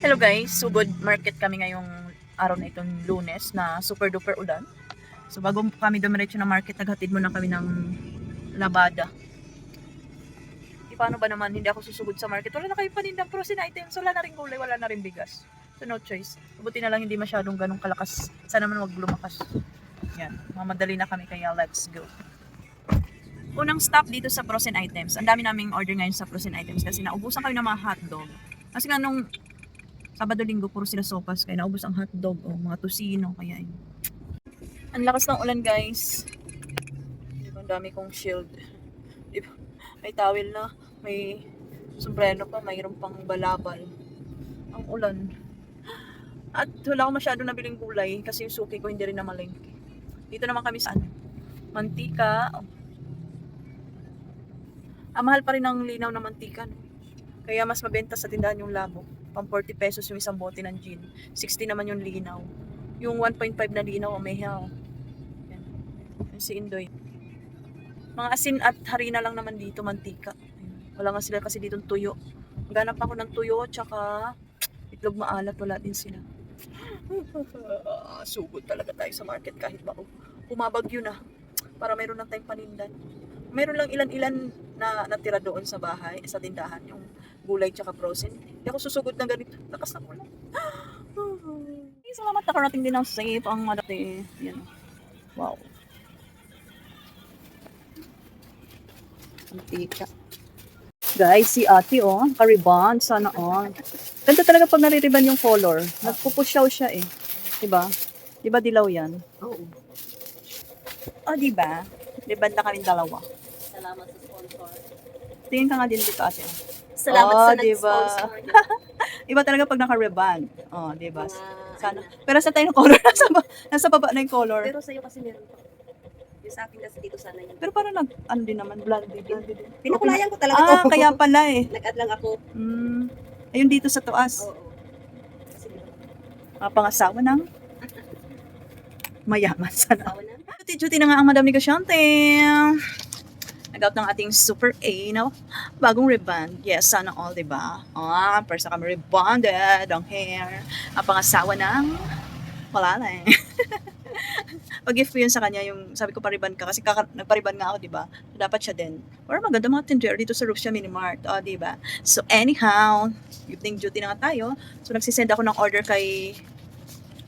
Hello guys, so good market kami ngayong araw na itong lunes na super duper ulan. So bago kami dumiretso ng market, naghatid muna kami ng labada. Di paano ba naman, hindi ako susugod sa market. Wala na kayo panindang frozen items, wala na rin gulay, wala na rin bigas. So no choice. Buti na lang hindi masyadong ganong kalakas. Sana naman wag lumakas. Yan, mamadali na kami kaya let's go. Unang stop dito sa frozen items. Ang dami naming order ngayon sa frozen items kasi naubusan kami ng mga hotdog. Kasi nga nung Sabado linggo puro sila sopas kaya naubos ang hotdog o mga tusino kaya yun. Ang lakas ng ulan guys. Ang dami kong shield. May towel na, may sombrero pa, mayroon pang balabal. Ang ulan. At wala akong masyado nabiling gulay kasi yung suki ko hindi rin na malengke. Dito naman kami sa ano, mantika. Oh. Ah, mahal pa rin ang linaw na mantika. No? Kaya mas mabenta sa tindahan yung labo. Pang 40 pesos yung isang bote ng gin. 60 naman yung linaw. Yung 1.5 na linaw, hell. Yan. Yan si Indoy. Mga asin at harina lang naman dito, mantika. Wala nga sila kasi dito tuyo. Ganap ako ng tuyo, tsaka itlog maalat, wala din sila. Sugod talaga tayo sa market kahit ba umabagyo na para meron lang tayong panindan. Meron lang ilan-ilan na natira doon sa bahay, sa tindahan, yung gulay tsaka frozen. Hindi ako susugod ng ganito. Lakas na ulan. Ay, Salamat nakarating din ng safe ang madati. Yan. Wow. Antika. Guys, si ate oh, kariband, sana on. Ganda talaga pag naririban yung color. Nagpupusyaw siya eh. Diba? Diba dilaw yan? Oo. Oh, diba? Riband na kami dalawa. Salamat sa sponsor. Tingin ka nga din dito ate. Salamat Oh, sa diba? nag-sponsor. Iba talaga pag naka-reband. Oh, di ba? Mga, Sana. ano. Pero sa tayo ng color, nasa, ba, nasa baba na yung color. Pero sa'yo kasi meron pa. Yung sa akin kasi dito sana yun. Pero parang nag, ano din naman, blondie, blondie din. Pinakulayan ko talaga Ah, to. kaya pala eh. Nag-add lang ako. Mm, ayun dito sa tuas. Oo. Kasi Mga pangasawa ng mayaman sana. tawa na. Duty-duty na nga ang Madam Negosyante. Nag-out ng ating Super A na bagong reband. Yes, sana all, di ba? Ah, first na kami rebonded ang hair. Ang pangasawa ng wala na eh. Pag-gift ko yun sa kanya, yung sabi ko pariban ka, kasi kaka, nagpariban nga ako, di ba? So, dapat siya din. Or maganda mga tender dito sa Rufia Mini Mart, oh, di ba? So, anyhow, evening duty na nga tayo. So, nagsisend ako ng order kay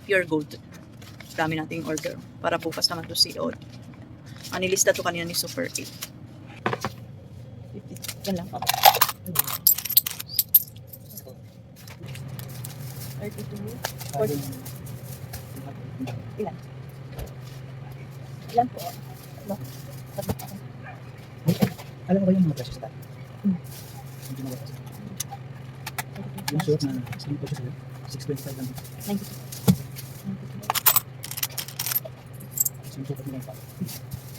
Pure Gold. Dami nating order para bukas naman to si Od. Anilista to kanina ni Super 8. Yan lang. 32. 40. Ilan? Ilan po? Ano? Alam mo ba yung mga presyo sa Hmm. Yung short na same presyo sa'yo, 625 lang. 92. Same short na lang pa.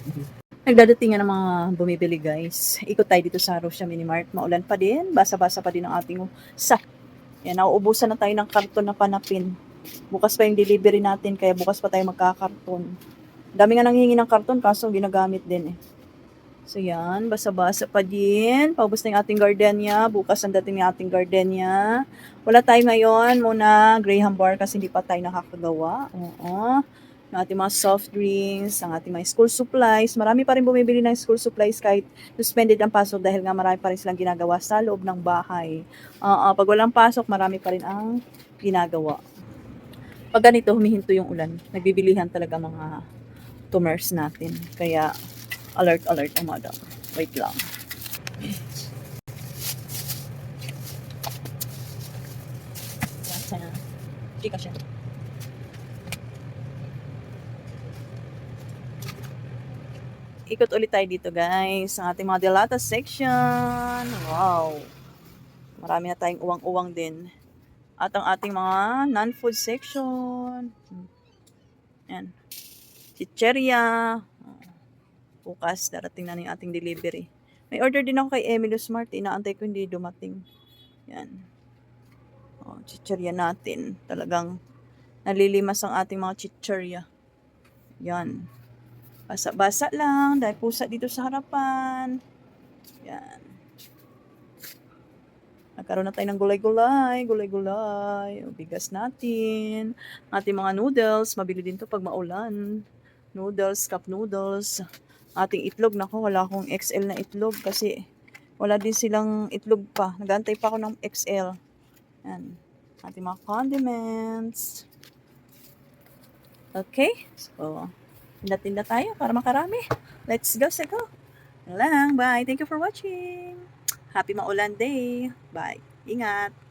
Thank you. Nagdadating nga ng mga bumibili guys. Ikot tayo dito sa Rosia Mini Mart. Maulan pa din. Basa-basa pa din ang ating sa. Yan, nauubusan na tayo ng karton na panapin. Bukas pa yung delivery natin, kaya bukas pa tayo magkakarton. Dami nga nanghingi ng karton, kaso ginagamit din eh. So yan, basa-basa pa din. Paubos na yung ating gardenia. Bukas ang dating yung ating gardenia. Wala tayo ngayon muna Graham bar kasi hindi pa tayo nakakagawa. Oo ng ating mga soft drinks, ang ating mga school supplies. Marami pa rin bumibili ng school supplies kahit suspended ang pasok dahil nga marami pa rin silang ginagawa sa loob ng bahay. Ah, ah, pag walang pasok, marami pa rin ang ginagawa. Pag ganito, humihinto yung ulan. Nagbibilihan talaga mga tumors natin. Kaya, alert, alert ang madam. Wait lang. Yan, sana. Chika siya. Ikot ulit tayo dito guys. Ang ating mga delata section. Wow. Marami na tayong uwang-uwang din. At ang ating mga non-food section. Yan chicheria bukas darating na yung ating delivery. May order din ako kay Emilio Smart. Inaantay ko hindi dumating. Yan oh, chicheria natin. Talagang nalilimas ang ating mga chicheria. Yan Basa-basa lang, dahil pusa dito sa harapan. Yan. Nagkaroon na tayo ng gulay-gulay, gulay-gulay. O, Bigas natin. Ating mga noodles, mabili din to pag maulan. Noodles, cup noodles. Ating itlog, nako, wala akong XL na itlog kasi wala din silang itlog pa. Nagantay pa ako ng XL. Yan. Ating mga condiments. Okay? So, tinda-tinda tayo para makarami. Let's go, sa go. Lang. Bye. Thank you for watching. Happy maulan day. Bye. Ingat.